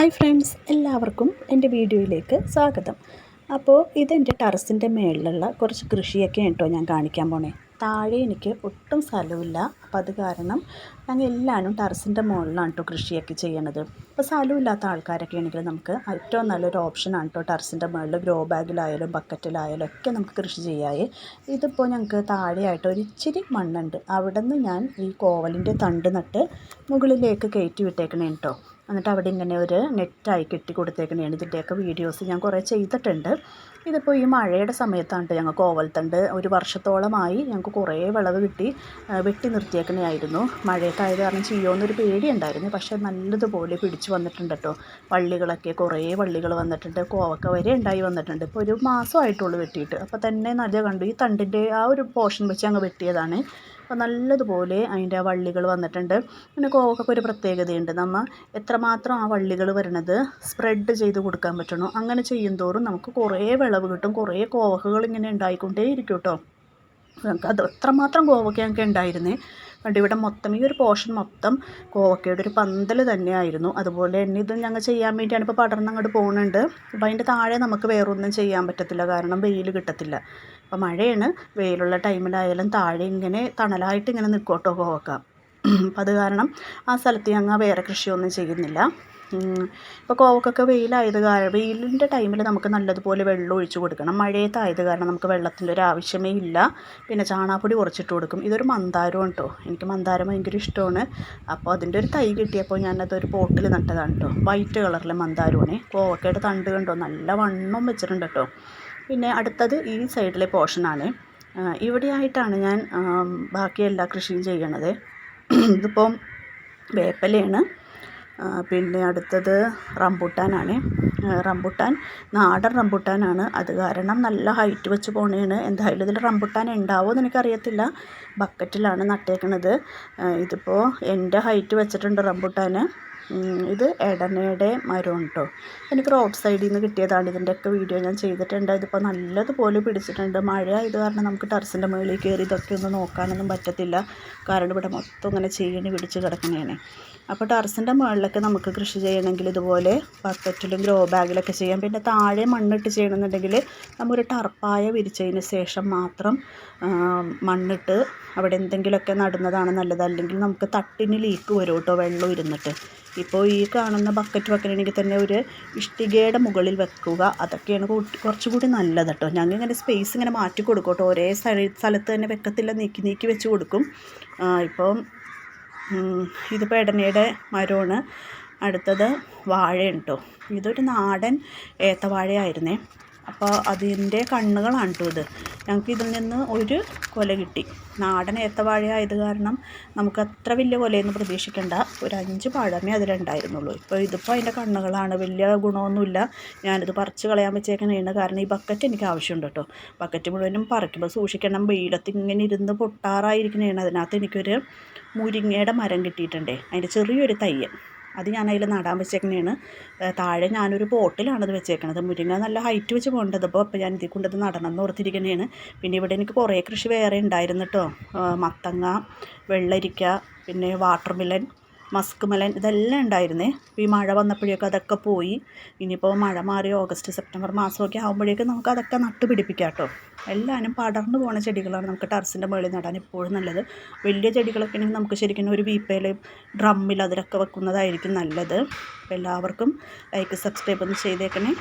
Hi friends എല്ലാവർക്കും എന്റെ വീഡിയോയിലേക്ക് സ്വാഗതം. അപ്പോൾ ഇതെന്റെ ടെറസിന്റെ മേളിലുള്ള കുറച്ച് കൃഷിയൊക്കെ കേട്ടോ ഞാൻ കാണിക്കാൻ പോണേ. താഴെ എനിക്ക് ഒട്ടും സ്ഥലമില്ല അപ്പം അത് കാരണം ഞങ്ങൾ എല്ലാവരും ടെറസിന്റെ മുകളിലാണ് കേട്ടോ കൃഷിയൊക്കെ ചെയ്യണത്. അപ്പോൾ സ്ഥലമില്ലാത്ത ആൾക്കാരൊക്കെ ആണെങ്കിൽ നമുക്ക് ഏറ്റവും നല്ലൊരു ഓപ്ഷനാണ് കേട്ടോ ടെറസിന്റെ മുകളിൽ ഗ്രോ ബാഗിലായാലും ബക്കറ്റിലായാലും ഒക്കെ നമുക്ക് കൃഷി ചെയ്യാതെ ഇതിപ്പോൾ ഞങ്ങൾക്ക് താഴെയായിട്ട് ഒരു ഇച്ചിരി മണ്ണുണ്ട്. അവിടെ നിന്ന് ഞാൻ ഈ കോവലിന്റെ തണ്ട് നട്ട് മുകളിലേക്ക് കയറ്റി വിട്ടേക്കണേ കേട്ടോ എന്നിട്ട് അവിടെ ഇങ്ങനെ ഒരു നെറ്റായി കെട്ടി കൊടുത്തേക്കണേണ് ഇതിന്റെയൊക്കെ വീഡിയോസ് ഞാൻ കുറേ ചെയ്തിട്ടുണ്ട്. ഇതിപ്പോൾ ഈ മഴയുടെ സമയത്താണ് ഞങ്ങൾക്ക് ഓവൽത്തണ്ട് ഒരു വർഷത്തോളമായി ഞങ്ങൾക്ക് കുറേ വിളവ് കിട്ടി വെട്ടി നിർത്തിയേക്കണേ ആയിരുന്നു മഴയൊക്കെ ആയത് കാരണം ചെയ്യുമെന്നൊരു പേടിയുണ്ടായിരുന്നു. പക്ഷേ നല്ലതുപോലെ പിടിച്ചു വന്നിട്ടുണ്ട് കേട്ടോ. വള്ളികളൊക്കെ കുറേ വള്ളികൾ വന്നിട്ടുണ്ട്. കോവക്ക വരെ ഉണ്ടായി വന്നിട്ടുണ്ട്. ഇപ്പോൾ ഒരു മാസമായിട്ടുള്ളൂ വെട്ടിയിട്ട്. അപ്പോൾ തന്നെ നല്ല കണ്ടു. ഈ തണ്ടിന്റെ ആ ഒരു പോർഷൻ വെച്ച് അങ്ങ് വെട്ടിയതാണ്. അപ്പോൾ നല്ലതുപോലെ അതിന്റെ ആ വള്ളികൾ വന്നിട്ടുണ്ട്. പിന്നെ കോവക്കൊക്കെ ഒരു പ്രത്യേകതയുണ്ട്. നമ്മൾ എത്രമാത്രം ആ വള്ളികൾ വരുന്നത് സ്പ്രെഡ് ചെയ്ത് കൊടുക്കാൻ പറ്റണോ അങ്ങനെ ചെയ്യും തോറും നമുക്ക് കുറേ വിളവ് കിട്ടും. കുറേ കോവക്കകൾ ഇങ്ങനെ ഉണ്ടായിക്കൊണ്ടേ ഇരിക്കും കേട്ടോ. അത് എത്രമാത്രം കോവക്ക ഞങ്ങൾക്ക് ഉണ്ടായിരുന്നേ കണ്ട് ഇവിടെ മൊത്തം ഈ ഒരു പോർഷൻ മൊത്തം കോവക്കയുടെ ഒരു പന്തൽ തന്നെയായിരുന്നു. അതുപോലെ തന്നെ ഇത് ഞങ്ങൾ ചെയ്യാൻ വേണ്ടിയാണ് ഇപ്പോൾ പടർന്ന് അങ്ങോട്ട് പോകുന്നുണ്ട് അപ്പോൾ അതിന്റെ താഴെ നമുക്ക് വേറൊന്നും ചെയ്യാൻ പറ്റത്തില്ല. കാരണം വെയിൽ കിട്ടത്തില്ല. അപ്പോൾ മഴയാണ്. വെയിലുള്ള ടൈമിലായാലും താഴെ ഇങ്ങനെ തണലായിട്ട് ഇങ്ങനെ നിൽക്കോട്ടോ കോവക്ക അപ്പോൾ അത് കാരണം ആ സ്ഥലത്ത് ഞങ്ങൾ വേറെ കൃഷിയൊന്നും ചെയ്യുന്നില്ല. ഇപ്പോൾ കോവക്കൊക്കെ വെയിലായത് കാരണം വെയിലിന്റെ ടൈമിൽ നമുക്ക് നല്ലതുപോലെ വെള്ളം ഒഴിച്ചു കൊടുക്കണം. മഴയത്തായത് കാരണം നമുക്ക് വെള്ളത്തിന്റെ ഒരു ആവശ്യമേ ഇല്ല. പിന്നെ ചാണാപ്പൊടി കുറച്ചിട്ട് കൊടുക്കും. ഇതൊരു മന്ദാരമാണ് കേട്ടോ എനിക്ക് മന്ദാരം ഭയങ്കര ഇഷ്ടമാണ്. അപ്പോൾ അതിന്റെ ഒരു തൈ കിട്ടിയപ്പോൾ ഞാനതൊരു പോട്ടിൽ നട്ടതാണ് കേട്ടോ വൈറ്റ് കളറിലെ മന്ദാരമാണ് കോവക്കയുടെ തണ്ട് കണ്ടോ? നല്ല വണ്ണം വെച്ചിട്ടുണ്ട് കേട്ടോ പിന്നെ അടുത്തത് ഈ സൈഡിലെ പോർഷനാണ് ഇവിടെയായിട്ടാണ് ഞാൻ ബാക്കി എല്ലാ കൃഷിയും ചെയ്യണത്. ഇതിപ്പം വേപ്പലയാണ്. പിന്നെ അടുത്തത് റംബുട്ടാനാണ്. റംബുട്ടാൻ നാടൻ റംബുട്ടാനാണ്. അത് കാരണം നല്ല ഹൈറ്റ് വെച്ച് പോണേണ്. എന്തായാലും ഇതിൽ റംബുട്ടാൻ ഉണ്ടാവുമോ എന്ന് എനിക്കറിയത്തില്ല. ബക്കറ്റിലാണ് നട്ടേക്കണത്. ഇതിപ്പോൾ എന്റെ ഹൈറ്റ് വെച്ചിട്ടുണ്ട് റംബുട്ടാൻ ഇത് എടനയുടെ മരമാണ് കേട്ടോ എനിക്ക് റോഡ് സൈഡിൽ നിന്ന് കിട്ടിയതാണ്. ഇതിന്റെയൊക്കെ വീഡിയോ ഞാൻ ചെയ്തിട്ടുണ്ട്. ഇതിപ്പോൾ നല്ലതുപോലെ പിടിച്ചിട്ടുണ്ട്. മഴ ആയത് കാരണം നമുക്ക് ടെറസിന്റെ മുകളിൽ കയറി ഇതൊക്കെ ഒന്ന് നോക്കാനൊന്നും പറ്റത്തില്ല. കാരണം ഇവിടെ മൊത്തം ഇങ്ങനെ ചീണി പിടിച്ച് കിടക്കണേനെ അപ്പോൾ ടെറസിന്റെ മുകളിലൊക്കെ നമുക്ക് കൃഷി ചെയ്യണമെങ്കിൽ ഇതുപോലെ ബക്കറ്റിലും ഗ്രോ ബാഗിലൊക്കെ ചെയ്യാം. പിന്നെ താഴെ മണ്ണിട്ട് ചെയ്യണമെന്നുണ്ടെങ്കിൽ നമ്മൊരു ടർപ്പായ വിരിച്ചതിന് ശേഷം മാത്രം മണ്ണിട്ട് അവിടെ എന്തെങ്കിലുമൊക്കെ നടുന്നതാണ് നല്ലത്. അല്ലെങ്കിൽ നമുക്ക് തട്ടിന് ലീക്ക് വരും കേട്ടോ വെള്ളം ഇരുന്നിട്ട് ഇപ്പോൾ ഈ കാണുന്ന ബക്കറ്റ് വെക്കണമെങ്കിൽ തന്നെ ഒരു ഇഷ്ടികയുടെ മുകളിൽ വെക്കുക. അതൊക്കെയാണ് കുറച്ചുകൂടി നല്ലത് കേട്ടോ ഞങ്ങൾ ഇങ്ങനെ സ്പേസ് ഇങ്ങനെ മാറ്റി കൊടുക്കും ഒരേ സ്ഥലത്ത് തന്നെ വെക്കത്തില്ല. നീക്കി നീക്കി വെച്ച് കൊടുക്കും. ഇപ്പം ഇതിപ്പോൾ ഇടനയുടെ മരമാണ് അടുത്തത് വാഴയുണ്ടോ ഇതൊരു നാടൻ ഏത്തവാഴയായിരുന്നേ. അപ്പോൾ അതിന്റെ കണ്ണുകളാണ് കേട്ടോ ഇത്. ഞങ്ങൾക്ക് ഇതിൽ നിന്ന് ഒരു കൊല കിട്ടി. നാടൻ ഏത്തവാഴ ആയത് കാരണം നമുക്ക് അത്ര വലിയ കൊലയൊന്നും പ്രതീക്ഷിക്കേണ്ട. ഒരു അഞ്ച് പഴമേ അതിലുണ്ടായിരുന്നുള്ളൂ ഇപ്പോൾ ഇതിപ്പോൾ അതിന്റെ കണ്ണുകളാണ്. വലിയ ഗുണമൊന്നുമില്ല. ഞാനിത് പറിച്ച് കളയാൻ വെച്ചേക്കണേണ്. കാരണം ഈ ബക്കറ്റ് എനിക്ക് ആവശ്യമുണ്ട് കേട്ടോ ബക്കറ്റ് മുഴുവനും പറിക്കുമ്പോൾ സൂക്ഷിക്കണം. വെയിലത്ത് ഇങ്ങനെ ഇരുന്ന് പൊട്ടാറായിരിക്കണേണ്. അതിനകത്ത് എനിക്കൊരു മുരിങ്ങയുടെ മരം കിട്ടിയിട്ടുണ്ടേ. അതിന്റെ ചെറിയൊരു തയ്യൽ. അത് ഞാൻ അതിൽ നടാൻ വെച്ചേക്കണേണ്. താഴെ ഞാനൊരു പോട്ടിലാണ് അത് വെച്ചേക്കണത്. മുരിങ്ങ നല്ല ഹൈറ്റ് വെച്ച് പോകേണ്ടത്. അപ്പോൾ അപ്പോൾ ഞാൻ ഇതിൽ കൊണ്ടത് നടണം എന്ന് ഓർത്തിരിക്കണേണ്. പിന്നെ ഇവിടെ എനിക്ക് കുറേ കൃഷി വേറെ ഉണ്ടായിരുന്നു കേട്ടോ മത്തങ്ങ വെള്ളരിക്ക പിന്നെ വാട്ടർ മിലൻ മസ്ക് മലൻ ഇതെല്ലാം ഉണ്ടായിരുന്നേ. ഈ മഴ വന്നപ്പോഴേക്കും അതൊക്കെ പോയി. ഇനിയിപ്പോൾ മഴ മാറി ഓഗസ്റ്റ് സെപ്റ്റംബർ മാസമൊക്കെ ആകുമ്പോഴേക്കും നമുക്ക് അതൊക്കെ നട്ട് പിടിപ്പിക്കാം കേട്ടോ. എല്ലാവരും പടർന്നു പോകുന്ന ചെടികളാണ് നമുക്ക് ടെറസിന്റെ മുകളിൽ നടാൻ എപ്പോഴും നല്ലത്. വലിയ ചെടികളൊക്കെ ആണെങ്കിൽ നമുക്ക് ശരിക്കും ഒരു വീപ്പയിൽ ഡ്രമ്മിൽ അതിലൊക്കെ വെക്കുന്നതായിരിക്കും നല്ലത്. എല്ലാവർക്കും ലൈക്ക് സബ്സ്ക്രൈബ് ഒന്ന് ചെയ്തേക്കണേ.